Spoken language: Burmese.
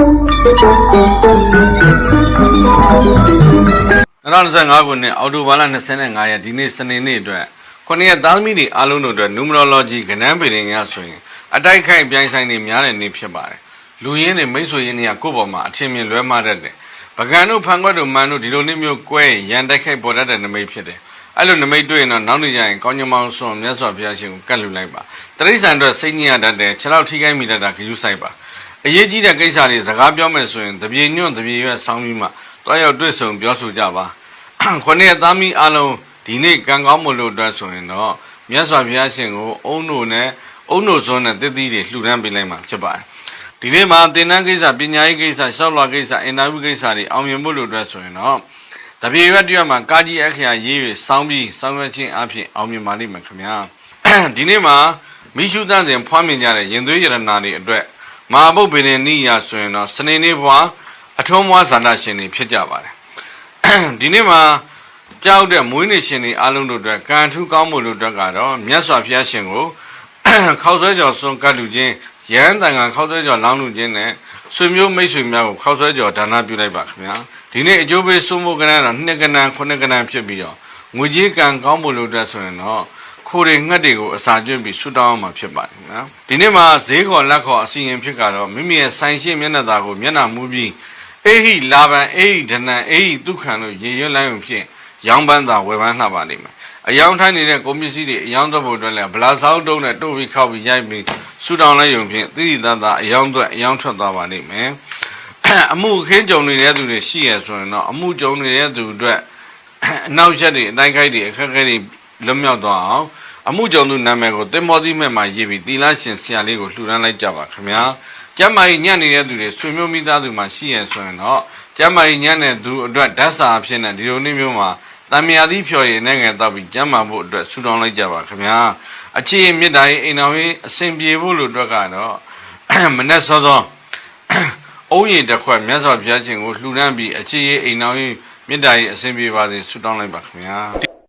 2025ခုနှစ်အောက်တိုဘာလ25ရက်ဒီနေ့စနေနေ့အတွက်ခုနှစ်ရက်သားသမီးတွေအားလုံးတို့အတွက် numerology ကဏ္ဍပေရင်ရဆိုရင်အတိုက်ခိုက်ပြိုင်ဆိုင်တွေများတဲ့နေ့ဖြစ်ပါတယ်လူရင်းတွေမိတ်ဆွေရင်းတွေကကိုယ့်ပေါ်မှာအထင်မြင်လွဲမှားတတ်တယ်ပကံတို့ဖန်ခွက်တို့မန်တို့ဒီလိုနေ့မျိုးကွဲရန်တိုက်ခိုက်ပေါ်တတ်တဲ့နမိတ်ဖြစ်တယ်အဲ့လိုနမိတ်တွေ့ရင်တော့နောက်နေ့ကျရင်ကောင်းညမောင်းဆွန်မြတ်စွာဘုရားရှင်ကိုကတ်လူလိုက်ပါတရိษံအတွက်စိတ်ညစ်ရတတ်တယ်ခြေထောက်ထိခိုက်မိတတ်တာဂရုစိုက်ပါ အရေးကြီးတဲ့ကိစ္စတွေစကားပြောမယ်ဆိုရင်တပြေညွန့်တပြေရွက်ဆောင်းပြီးမှတွားရောက်တွေ့ဆုံပြောဆိုကြပါခုနှစ်သားမီးအလုံးဒီနေ့ကံကောင်းမလို့အတွက်ဆိုရင်တော့မြတ်စွာဘုရားရှင်ကိုအုံတို့နဲ့အုံတို့စွန်းနဲ့တည်တည်တွေလှူဒန်းပေးလိုက်မှာဖြစ်ပါတယ်ဒီနေ့မှာသင်တန်းကိစ္စပညာရေးကိစ္စရှောက်လွှာကိစ္စအင်တာဗျူးကိစ္စတွေအောင်မြင်ဖို့လို့အတွက်ဆိုရင်တော့တပြေရွက်တရွက်မှာကာကြီးအခရာရေး၍စောင်းပြီးစောင်းရွက်ခြင်းအဖြစ်အောင်မြင်ပါလိမ့်မယ်ခင်ဗျာဒီနေ့မှာမိရှုသန့်စဉ်ဖွားမြင်ကြတဲ့ရင်သွေးရတနာတွေအတွက် မဟာဘုတ်ပင်နိယဆိုရင်တော့စနေနေ့ဘွားအထုံးမွားဇာတာရှင်တွေဖြစ်ကြပါတယ်ဒီနေ့မှာကြောက်တဲ့မွေးနေ့ရှင်တွေအားလုံးတို့အတွက်ကံထူးကောင်းမှုတို့အတွက်ကတော့မြတ်စွာဘုရားရှင်ကိုခောက်ဆွဲကြော်စွန်ကတ်လူချင်းရဟန်းတန်ခါခောက်ဆွဲကြော်လောင်းလူချင်းနဲ့ဆွေမျိုးမိတ်ဆွေများကိုခောက်ဆွဲကြော်ဒါနပြုလိုက်ပါခင်ဗျာဒီနေ့အကျိုးပေးစိုးမိုးကဏ္ဍတော့နှစ်ကဏ္ဍခုနှစ်ကဏ္ဍဖြစ်ပြီးတော့ငွေကြီးကံကောင်းမှုလို့အတွက်ဆိုရင်တော့ ခိုးတွေငှက်တွေကိုအစာကျွတ်ပြီးဆွတောင်းအောင်မှာဖြစ်ပါတယ်နော်ဒီနေ့မှာဈေးခေါ်လက်ခေါ်အစီရင်ဖြစ်ကတော့မိမိရဲ့ဆိုင်ရှိမျက်နှာသာကိုမျက်နှာမူပြီးအေဟိလာဘံအေဟိဒနံအေဟိဒုက္ခံလို့ရေရွတ်လိုက်ုံဖြင့်ရောင်းပန်းသာဝယ်ပန်းလှပါလိမ့်မယ်အယောင်ထိုင်းနေတဲ့ကုန်ပစ္စည်းတွေအယောင်သက်ဖို့အတွက်လည်းဗလာဆောက်တုံးနဲ့တို့ပြီးခောက်ပြီးရိုက်ပြီးဆူတောင်းလိုက်ုံဖြင့်တိတိတတ်တာအယောင်သွက်အယောင်ထွက်သွားပါလိမ့်မယ်အမှုအခင်းကြုံနေတဲ့သူတွေရှိရဆိုရင်တော့အမှုကြုံနေတဲ့သူအတွက်အနောက်ရက်တွေအတိုင်းခိုက်တွေအခက်အခဲတွေ လွတ်မြောက်သွားအောင်အမှုကြုံသူနာမည်ကိုတင်မောသီးမဲ့မှာရေးပြီးတီလာရှင်ဆရာလေးကိုလှူဒန်းလိုက်ကြပါခင်ဗျာကျမ်းမာရေးညံ့နေတဲ့သူတွေဆွေမျိုးမိသားစုမှာရှိရဆိုရင်တော့ကျမ်းမာရေးညံ့တဲ့သူအတွက်ဓာတ်စာအဖြစ်နဲ့ဒီလိုနေ့မျိုးမှာတံမြာသီးဖြော်ရည်နဲ့ငယ်တော့ပြီးကျမ်းမာဖို့အတွက်ဆုတောင်းလိုက်ကြပါခင်ဗျာအခြေအမြင့်တာရေးအိမ်တော်ရေးအစဉ်ပြေဖို့လို့အတွက်ကတော့မနဲ့စောစောအုံးရည်တစ်ခွက်မြတ်စွာဘုရားရှင်ကိုလှူဒန်းပြီးအခြေရေးအိမ်တော်ရေးမြင့်တာရေးအစဉ်ပြေပါစေဆုတောင်းလိုက်ပါခင်ဗျာ